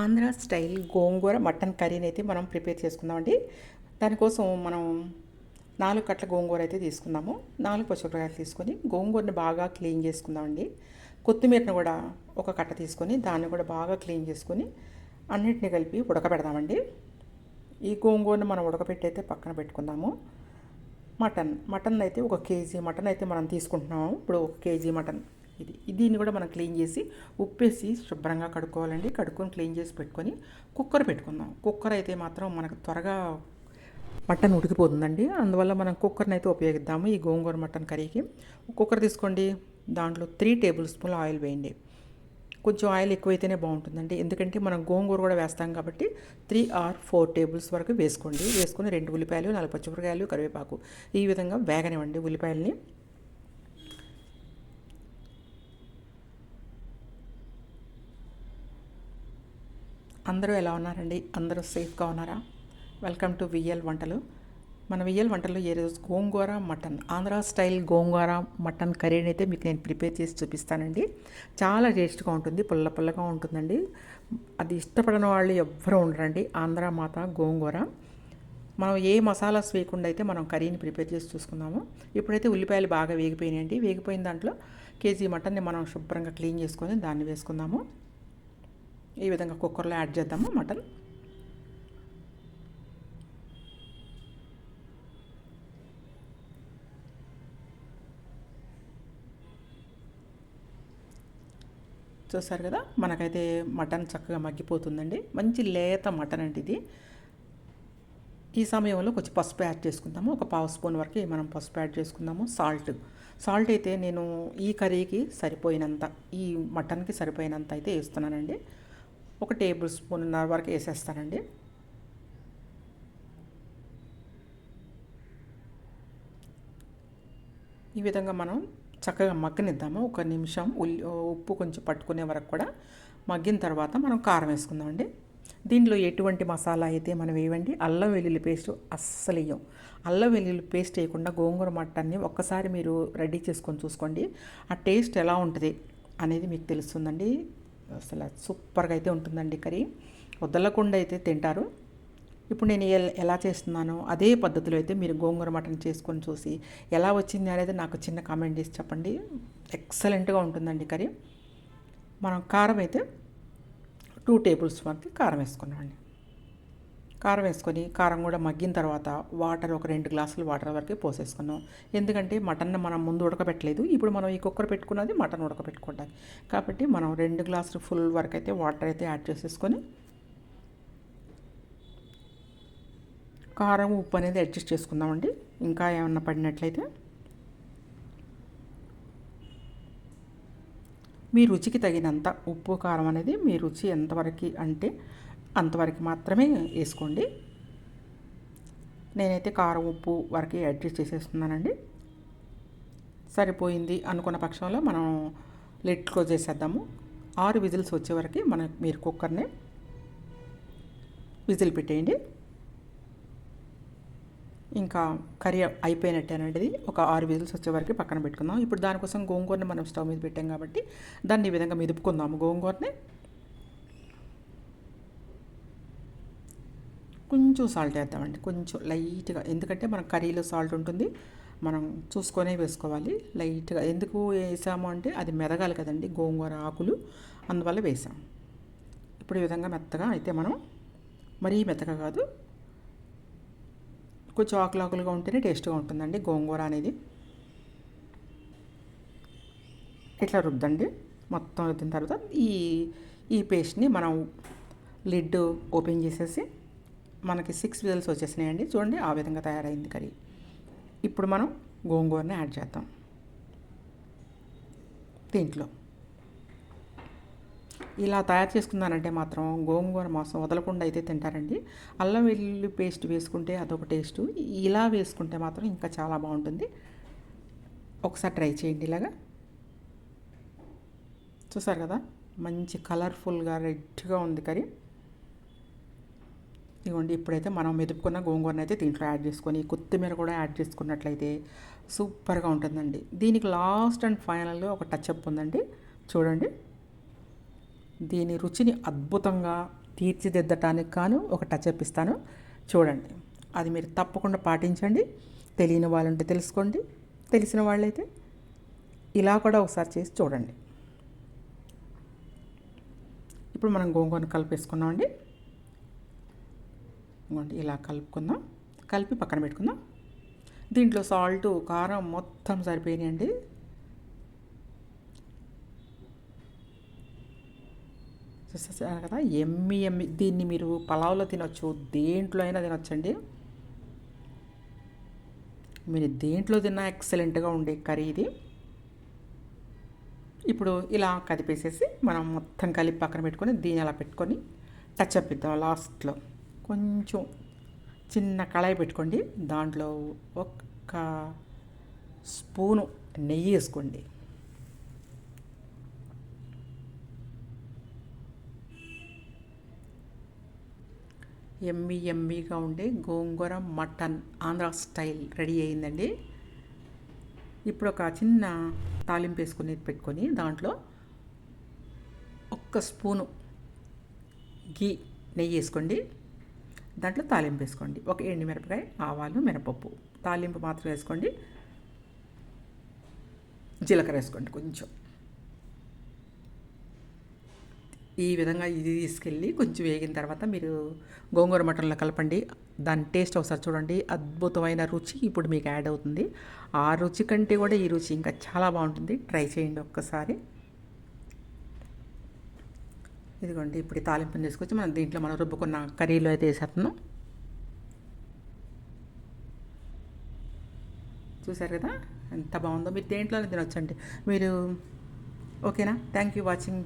Andhra style gongura mutton కర్రీని అయితే మనం ప్రిపేర్ చేసుకుందామండి. దానికోసం మనం నాలుగు కట్ల గోంగూర అయితే తీసుకుందాము. నాలుగు పచ్చిమిరపకాయలు తీసుకొని గోంగూరని బాగా క్లీన్ చేసుకుందామండి. కొత్తిమీరని కూడా ఒక కట్ట తీసుకొని దాన్ని కూడా బాగా క్లీన్ చేసుకొని అన్నిటిని కలిపి ఉడకబెడదామండి. ఈ గోంగూరని మనం ఉడకబెట్టి అయితే పక్కన పెట్టుకుందాము. మటన్ మటన్ అయితే ఒక కేజీ మటన్ అయితే మనం తీసుకుంటున్నాము. ఇప్పుడు ఒక కేజీ మటన్. ఇది దీన్ని కూడా మనం క్లీన్ చేసి ఉప్పేసి శుభ్రంగా కడుక్కోవాలండి. కడుక్కొని క్లీన్ చేసి పెట్టుకొని కుక్కర్ పెట్టుకుందాం. కుక్కర్ అయితే మాత్రం మనకు త్వరగా మటన్ ఉడికిపోతుందండి. అందువల్ల మనం కుక్కర్ని అయితే ఉపయోగిద్దాము ఈ గోంగూర మటన్ కర్రీకి. కుక్కర్ తీసుకోండి. దాంట్లో త్రీ టేబుల్ స్పూన్ల ఆయిల్ వేయండి. కొంచెం ఆయిల్ ఎక్కువైతేనే బాగుంటుందండి. ఎందుకంటే మనం గోంగూర కూడా వేస్తాం కాబట్టి త్రీ ఆర్ ఫోర్ టేబుల్స్ వరకు వేసుకోండి. వేసుకొని రెండు ఉల్లిపాయలు నాలుగు పచ్చిమిరకాయలు కరివేపాకు ఈ విధంగా వేగనివ్వండి ఉల్లిపాయలని. అందరూ ఎలా ఉన్నారండి? అందరూ సేఫ్గా ఉన్నారా? వెల్కమ్ టు విఎల్ వంటలు. మన విఎల్ వంటల్లో ఏ రోజు gongura mutton? Andhra style gongura mutton కర్రీని అయితే మీకు నేను ప్రిపేర్ చేసి చూపిస్తానండి. చాలా టేస్ట్గా ఉంటుంది పుల్ల పుల్లగా ఉంటుందండి. అది ఇష్టపడని వాళ్ళు ఎవ్వరూ ఉండరండి. ఆంధ్ర మాత గోంగూర. మనం ఏ మసాలాస్ వేయకుండా అయితే మనం కర్రీని ప్రిపేర్ చేసి చూసుకుందాము. ఇప్పుడైతే ఉల్లిపాయలు బాగా వేగిపోయినాయండి. వేగిపోయిన దాంట్లో కేజీ మటన్ని మనం శుభ్రంగా క్లీన్ చేసుకొని దాన్ని వేసుకుందాము. ఈ విధంగా కుక్కర్లో యాడ్ చేద్దాము మటన్. చూసారు కదా మనకైతే మటన్ చక్కగా మగ్గిపోతుందండి. మంచి లేత మటన్ అండి ఇది. ఈ సమయంలో కొంచెం పసుపు యాడ్ చేసుకుందాము. ఒక పావు స్పూన్ వరకు మనం పసుపు యాడ్ చేసుకుందాము. సాల్ట్. సాల్ట్ అయితే నేను ఈ కర్రీకి సరిపోయినంత ఈ మటన్కి సరిపోయినంత అయితే వేస్తున్నానండి. ఒక టేబుల్ స్పూన్ వరకు వేసేస్తానండి. ఈ విధంగా మనం చక్కగా మగ్గనిద్దాము. ఒక నిమిషం ఉల్లి ఉప్పు కొంచెం పట్టుకునే వరకు కూడా మగ్గిన తర్వాత మనం కారం వేసుకుందామండి. దీంట్లో ఎటువంటి మసాలా అయితే మనం వేయండి అల్లం వెల్లుల్లి పేస్ట్ అస్సలు వేయం. అల్లం వెల్లుల్లి పేస్ట్ వేయకుండా గోంగూర మట్టన్ని ఒక్కసారి మీరు రెడీ చేసుకొని చూసుకోండి. ఆ టేస్ట్ ఎలా ఉంటుంది అనేది మీకు తెలుస్తుందండి. అసలు సూపర్గా అయితే ఉంటుందండి కర్రీ. వదలకుండా అయితే తింటారు. ఇప్పుడు నేను ఎలా చేస్తున్నానో అదే పద్ధతిలో అయితే మీరు గోంగూర మటన్ చేసుకొని చూసి ఎలా వచ్చింది అనేది నాకు చిన్న కామెంట్ చేసి చెప్పండి. ఎక్సలెంట్గా ఉంటుందండి కర్రీ. మనం కారం అయితే టూ టేబుల్ స్పూన్కి కారం వేసుకున్నామండి. కారం వేసుకొని కారం కూడా మగ్గిన తర్వాత వాటర్ ఒక రెండు గ్లాసులు వాటర్ వరకు పోసేసుకున్నాం. ఎందుకంటే మటన్ మనం ముందు ఉడకబెట్టలేదు. ఇప్పుడు మనం ఈ కుక్కర్ పెట్టుకున్నది మటన్ ఉడకబెట్టుకుంటాం. కాబట్టి మనం రెండు గ్లాసులు ఫుల్ వరకు అయితే వాటర్ అయితే యాడ్ చేసేసుకొని కారం ఉప్పు అనేది అడ్జస్ట్ చేసుకుందామండి. ఇంకా ఏమన్నా పడినట్లయితే మీ రుచికి తగినంత ఉప్పు కారం అనేది మీ రుచి ఎంతవరకు అంటే అంతవరకు మాత్రమే వేసుకోండి. నేనైతే కారం ఉప్పు వరకు అడ్జస్ట్ చేసేస్తున్నానండి. సరిపోయింది అనుకున్న పక్షంలో మనం లెట్ క్లోజ్ చేసేద్దాము. ఆరు విజిల్స్ వచ్చే వరకు మన మీరు కుక్కర్ని విజిల్ పెట్టేయండి. ఇంకా కర్రీ అయిపోయినట్టేనండి. ఒక ఆరు విజిల్స్ వచ్చే వరకు పక్కన పెట్టుకుందాం. ఇప్పుడు దానికోసం గోంగూరని మనం స్టవ్ మీద పెట్టాం కాబట్టి దాన్ని ఈ విధంగా మెదుపుకుందాము గోంగూరని. కొంచెం సాల్ట్ వేద్దామండి. కొంచెం లైట్గా ఎందుకంటే మన కర్రీలో సాల్ట్ ఉంటుంది. మనం చూసుకొనే వేసుకోవాలి. లైట్గా ఎందుకు వేసాము అంటే అది మెదగాలి కదండి. గోంగూర ఆకులు అందువల్ల వేసాం. ఇప్పుడు ఈ విధంగా మెత్తగా అయితే మనం మరీ మెత్తగా కాదు. కొంచెం ఆకులు ఆకులుగా ఉంటేనే టేస్ట్గా ఉంటుందండి గోంగూర అనేది. ఇట్లా రుద్దండి. మొత్తం రుద్దిన తర్వాత ఈ ఈ పేస్ట్ని మనం లిడ్ ఓపెన్ చేసేసి మనకి సిక్స్ విజల్స్ వచ్చేసినాయండి. చూడండి ఆ విధంగా తయారైంది కర్రీ. ఇప్పుడు మనం గోంగూరని యాడ్ చేద్దాం. దీంట్లో. ఇలా తయారు చేసుకున్నానంటే మాత్రం గోంగూర మాంసం వదలకుండా అయితే తింటారండి. అల్లం వెల్లుల్లి పేస్ట్ వేసుకుంటే అదొక టేస్ట్ ఇలా వేసుకుంటే మాత్రం ఇంకా చాలా బాగుంటుంది. ఒకసారి ట్రై చేయండి ఇలాగా. చూసారు కదా? మంచి కలర్ఫుల్గా రెడ్గా ఉంది కర్రీ. ఇదిగోండి ఇప్పుడైతే మనం మెదుపుకున్న గోంగూరను అయితే దీంట్లో యాడ్ చేసుకొని కొత్తిమీర కూడా యాడ్ చేసుకున్నట్లయితే సూపర్గా ఉంటుందండి. దీనికి లాస్ట్ అండ్ ఫైనల్గా ఒక టచ్అప్ ఉందండి. చూడండి. దీని రుచిని అద్భుతంగా తీర్చిదిద్దటానికి కాను ఒక టచ్ అప్ ఇస్తాను. చూడండి. అది మీరు తప్పకుండా పాటించండి. తెలియని వాళ్ళంటే తెలుసుకోండి. తెలిసిన వాళ్ళైతే ఇలా కూడా ఒకసారి చేసి చూడండి. ఇప్పుడు మనం గోంగూరను కలిపేసుకున్నామండి. ఇదిగోండి ఇలా కలుపుకుందాం. కలిపి పక్కన పెట్టుకుందాం. దీంట్లో సాల్ట్ కారం మొత్తం సరిపోయినాయండి. చూసేసారు కదా? ఎమ్మి ఎమ్మి దీన్ని మీరు పలావ్లో తినొచ్చు దేంట్లో అయినా తినొచ్చండి. మీరు దేంట్లో తిన్నా ఎక్సలెంట్గా ఉండే కర్రీ ఇది. ఇప్పుడు ఇలా కదిపేసేసి మనం మొత్తం కలిపి పక్కన పెట్టుకొని దీన్ని అలా పెట్టుకొని టచ్ అప్ ఇద్దాం లాస్ట్లో. కొంచెం చిన్న కళాయి పెట్టుకోండి. దాంట్లో ఒక్క స్పూను నెయ్యి వేసుకోండి. ఎమ్మి ఎమ్మిగా ఉండే gongura mutton Andhra style ready అయిందండి. ఇప్పుడు ఒక చిన్న తాలింపు వేసుకుని పెట్టుకొని దాంట్లో ఒక్క స్పూను గీ నెయ్యి వేసుకోండి. దాంట్లో తాలింపు వేసుకోండి. ఒక ఎండి మిరపకాయ ఆవాలు మినపప్పు. తాలింపు మాత్రం వేసుకోండి. జీలకర్ర వేసుకోండి కొంచెం. ఈ విధంగా ఇది తీసుకెళ్ళి కొంచెం వేగిన తర్వాత మీరు గోంగూర మటన్లో కలపండి. దాని టేస్ట్ ఒకసారి చూడండి. అద్భుతమైన రుచి ఇప్పుడు మీకు యాడ్ అవుతుంది. ఆ రుచి కంటే కూడా ఈ రుచి ఇంకా చాలా బాగుంటుంది. ట్రై చేయండి ఒక్కసారి. ఇదిగోండి ఇప్పుడు ఈ తాలింపుని తీసుకొచ్చి మనం దీంట్లో మనం రుబ్బుకున్న కర్రీలో అయితే వేసేస్తున్నాం. చూసారు కదా? ఎంత బాగుందో. మీరు దేంట్లోనే తినొచ్చండి. మీరు ఓకేనా? Thank you watching